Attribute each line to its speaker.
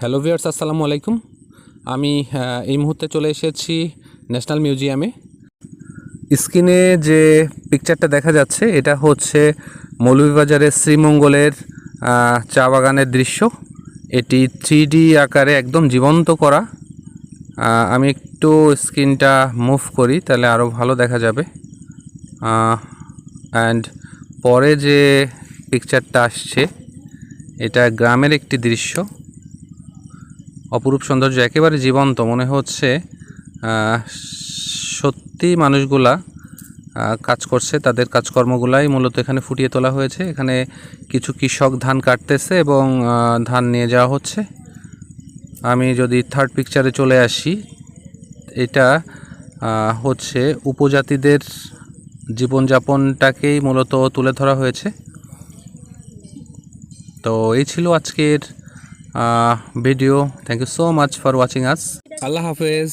Speaker 1: Hello viewers আসসালামু আলাইকুম। আমি এই মুহূর্তে চলে এসেছি ন্যাশনাল মিউজিয়ামে। স্ক্রিনে যে পিকচারটা দেখা যাচ্ছে, এটা হচ্ছে মৌলভীবাজারের শ্রীমঙ্গলের চা বাগানের দৃশ্য। এটি থ্রি আকারে একদম জীবন্ত করা। আমি একটু স্ক্রিনটা মুভ করি, তাহলে আরও ভালো দেখা যাবে। অ্যান্ড পরে যে পিকচারটা আসছে, এটা গ্রামের একটি দৃশ্য। অপরূপ সৌন্দর্য একেবারে জীবন্ত। মনে হচ্ছে সত্যি মানুষগুলা কাজ করছে, তাদের কাজকর্মগুলাই মূলত এখানে ফুটিয়ে তোলা হয়েছে। এখানে কিছু কৃষক ধান কাটতেছে এবং ধান নিয়ে যাওয়া হচ্ছে। আমি যদি থার্ড পিকচারে চলে আসি, এটা হচ্ছে উপজাতিদের জীবনযাপনটাকেই মূলত তুলে ধরা হয়েছে। তো এই ছিল আজকের video thank you so much for watching us আল্লাহ হাফেজ